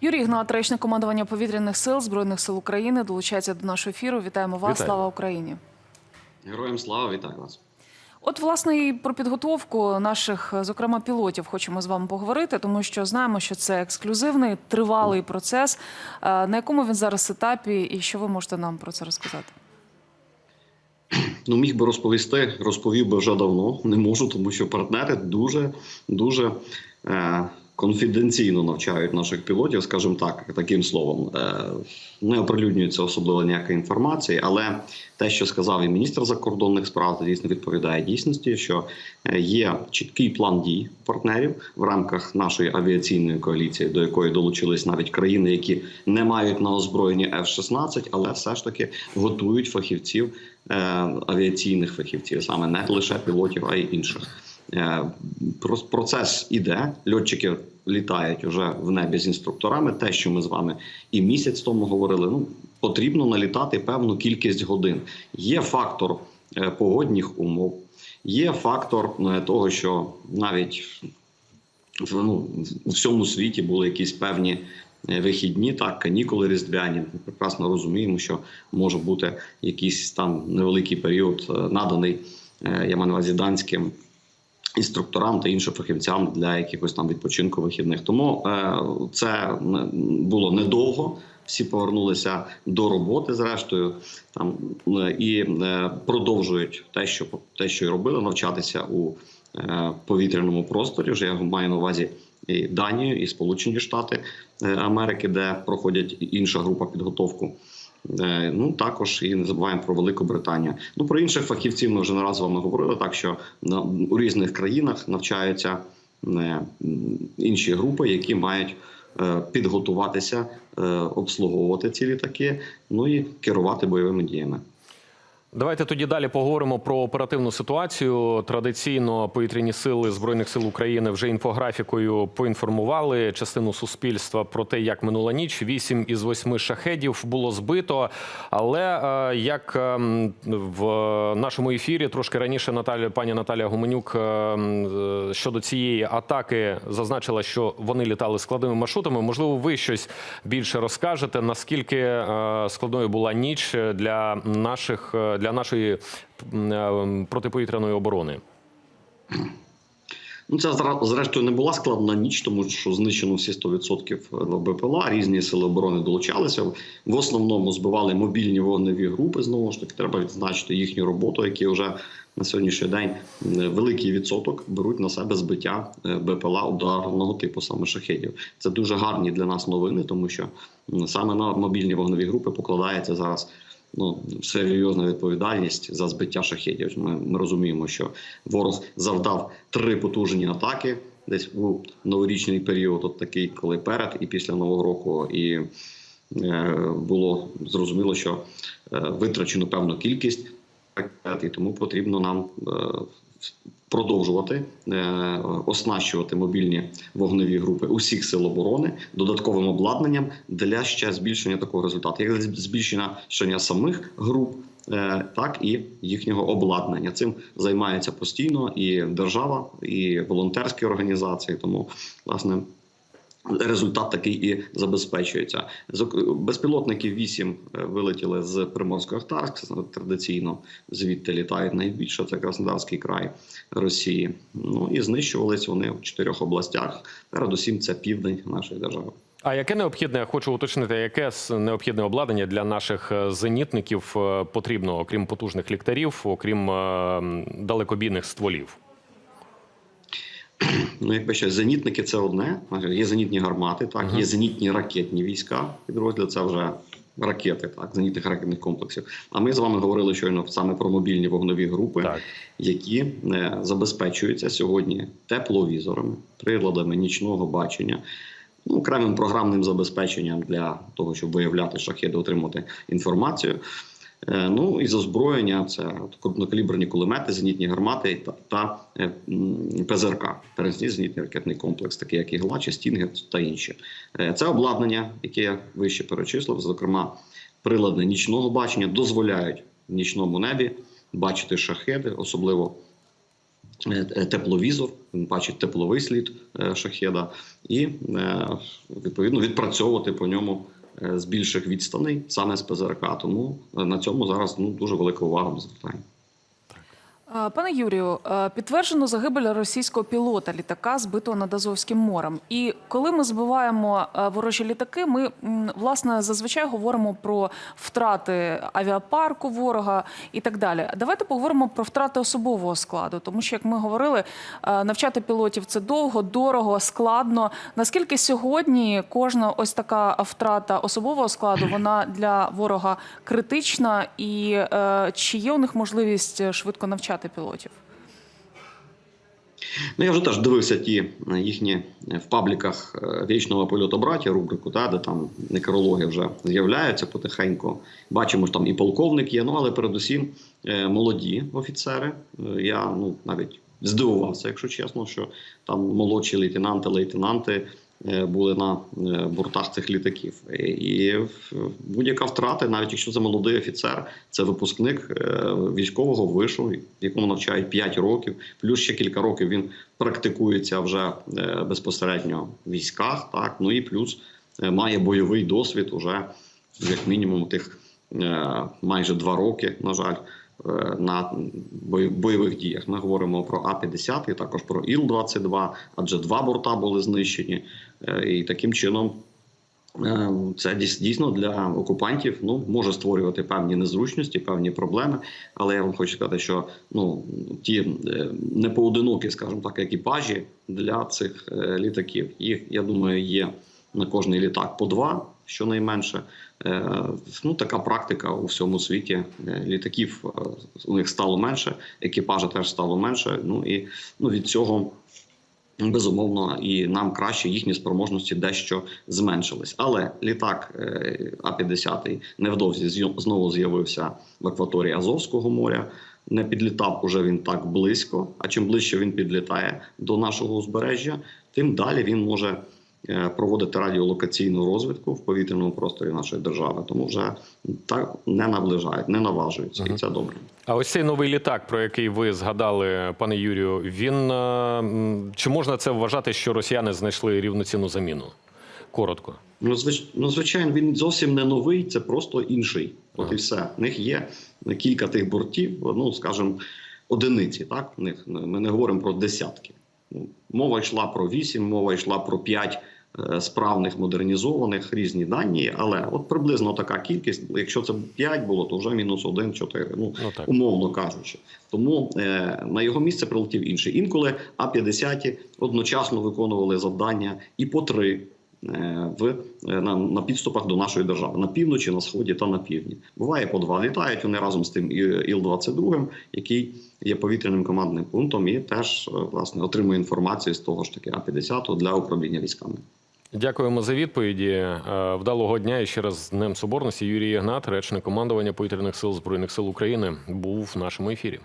Юрій Ігнат, речник командування повітряних сил збройних сил України, долучається до нашого ефіру. Вітаємо вас! Вітаю. Слава Україні! Героям слава, вітаю вас. От, власне, і про підготовку наших, зокрема, пілотів, хочемо з вами поговорити, тому що знаємо, що це ексклюзивний тривалий процес. На якому він зараз етапі, і що ви можете нам про це розказати? Ну, міг би розповісти, розповів би вже давно. Не можу, тому що партнери дуже дуже е, конфіденційно навчають наших пілотів, скажімо так, таким словом. Е, не оприлюднюється особливо ніяка інформація, але те, що сказав і міністр закордонних справ, це дійсно відповідає дійсності, що е, є чіткий план дій партнерів в рамках нашої авіаційної коаліції, до якої долучились навіть країни, які не мають на озброєнні F-16, але все ж таки готують фахівців е, авіаційних фахівців, саме не лише пілотів, а й інших. Е, Процес іде. Льотчики літають уже в небі з інструкторами. Те, що ми з вами і місяць тому говорили. Ну потрібно налітати певну кількість годин. Є фактор е, погодних умов, є фактор е, того, що навіть в ну, у всьому світі були якісь певні вихідні, так, канікули різдвяні. Ми прекрасно розуміємо, що може бути якийсь там невеликий період наданий, я маю на увазі данським інструкторам та іншим фахівцям для якихось там відпочинку вихідних. Тому е, це було недовго. Всі повернулися до роботи, зрештою, там е, і е, продовжують те, що те, що і робили, навчатися у повітряному просторі. Вже я маю на увазі і Данію, і Сполучені Штати Америки, де проходять інша група підготовку. Е, Ну також і не забуваємо про Велику Британію. Ну про інших фахівців ми вже не раз вами говорили. Так що у різних країнах навчаються е, інші групи, які мають е, підготуватися, обслуговувати ці літаки, ну і керувати бойовими діями. Давайте тоді далі поговоримо про оперативну ситуацію. Традиційно повітряні сили збройних сил України вже інфографікою поінформували частину суспільства про те, як минула ніч. Вісім із восьми шахедів було збито. Але е, як ем, в нашому ефірі трошки раніше Наталя, пані Наталія Гуменюк ем, е, щодо цієї атаки зазначила, що вони літали складними маршрутами. Можливо, ви щось більше розкажете. Наскільки е, складною була ніч для наших для нашої е, протиповітряної оборони? Ну, це зрештою не була складна ніч, тому що знищено всі 100% БПЛА. Різні сили оборони долучалися. В основному збивали мобільні вогневі групи. Знову ж таки, треба відзначити їхню роботу, які вже на сьогоднішній день великий відсоток беруть на себе збиття е, БПЛА ударного типу саме шахедів. Це дуже гарні для нас новини, тому що саме на мобільні вогневі групи покладається зараз ну серйозна відповідальність за збиття шахедів. Ми, ми розуміємо, що ворог завдав три потужні атаки десь у новорічний період, от такий, коли перед і після нового року, і е, було зрозуміло, що е, витрачено певну кількість і тому потрібно нам. Е, Продовжувати е, оснащувати мобільні вогневі групи усіх сил оборони додатковим обладнанням для ще збільшення такого результату, як збільшення самих груп, е, так і їхнього обладнання. Цим займається постійно і держава, і волонтерські організації. Тому власне. Результат такий і забезпечується. Безпілотники 8 вилетіли з Приморського Ахтарська. Традиційно звідти літають найбільше. Це Краснодарський край Росії. Ну і знищувались вони в чотирьох областях. Передусім, це південь нашої держави. А яке необхідне, хочу уточнити, яке необхідне обладнання для наших е, зенітників е, потрібно, окрім потужних ліхтарів, окрім е, далекобійних стволів? Ну, якби ще зенітники це одне. Є зенітні гармати, так є зенітні ракетні війська. Підрозділ це вже ракети, так зенітних ракетних комплексів. А ми з вами говорили щойно саме про мобільні вогневі групи, Так. які е, забезпечуються сьогодні тепловізорами, приладами нічного бачення. Ну, окремим програмним забезпеченням для того, щоб виявляти шахеди, отримати інформацію. Е, Ну і з озброєння це крупнокаліберні кулемети, зенітні гармати та, е, ПЗРК, перенесний зенітний ракетний комплекс, такий як ігла, чи стінгер та інші. Е, Це обладнання, яке я вище перечислив, зокрема прилади нічного бачення, дозволяють в нічному небі бачити шахеди, особливо тепловізор, він бачить тепловий слід шахеда, і відповідно відпрацьовувати по ньому з більших відстаней саме з ПЗРК. Тому е, на цьому зараз ну дуже велика увага ми звертаємо. Пане Юрію, підтверджено загибель російського пілота літака, збитого над Азовським морем. І коли ми збиваємо ворожі літаки, ми власне зазвичай говоримо про втрати авіапарку ворога і так далі. Давайте поговоримо про втрати особового складу, тому що, як ми говорили, навчати пілотів це довго, дорого, складно. Наскільки сьогодні кожна ось така втрата особового складу вона для ворога критична, і е, чи є у них можливість швидко навчати пілотів? Ну, я вже теж дивився ті е, їхні е, в пабліках е, вічного польоту браття рубрику, та, де там некрологи вже з'являються потихеньку. Бачимо, що там і полковник є, ну але передусім е, молоді офіцери. Е, Я ну навіть здивувався, якщо чесно, що там молодші лейтенанти, лейтенанти е, були на е, бортах цих літаків. І- будь-яка втрата, навіть якщо це молодий офіцер, це випускник е, військового вишу, якому навчають 5 років, плюс ще кілька років він практикується вже е, безпосередньо в військах. Так ну і плюс е, має бойовий досвід уже як мінімум тих е, майже два роки, на жаль. Е, На бойових діях ми говоримо про А-50 і також про Іл-22, адже два борта були знищені, Е, і таким чином Е, Це дійсно для окупантів ну може створювати певні незручності, певні проблеми. Але я вам хочу сказати, що ну ті непоодинокі, скажімо так, екіпажі для цих літаків. Їх я думаю, є на кожний літак по два, щонайменше. Е, Ну така практика у всьому світі. Е, Літаків е, у них стало менше, екіпажа теж стало менше. Ну і ну від цього Безумовно, і нам краще їхні спроможності дещо зменшились. Але літак е, А-50 невдовзі знову з'явився в акваторії Азовського моря. Не підлітав уже він так близько. А чим ближче він підлітає до нашого узбережжя, тим далі він може проводити радіолокаційну розвідку в повітряному просторі нашої держави. Тому вже так не наближають, не наважуються, і це добре. А ось цей новий літак, про який ви згадали, пане Юрію, він е, чи можна це вважати, що росіяни знайшли рівноцінну заміну? Коротко. Ну, звич... ну, звичайно, він зовсім не новий, це просто інший. От і все. В них є кілька тих бортів, ну скажімо, одиниці. Так, в них ми не говоримо про десятки. Мова йшла про вісім, мова йшла про п'ять е, Е, справних модернізованих різні дані. Але от приблизно така кількість, якщо це 5 було, то вже мінус 1-4, ну, ну Отак. умовно кажучи. Тому е, на його місце прилетів інший. Інколи А-50 одночасно виконували завдання і по 3, в е, на, на підступах до нашої держави на півночі, на сході та на півдні буває по два літають вони разом з тим Іл-22, який є повітряним командним пунктом, і теж е, власне отримує інформацію з того ж таки А-50 для управління військами. Дякуємо за відповіді. Е, Вдалого дня і ще раз з Днем Соборності. Юрій Ігнат, речник командування повітряних сил збройних сил України, був в нашому ефірі.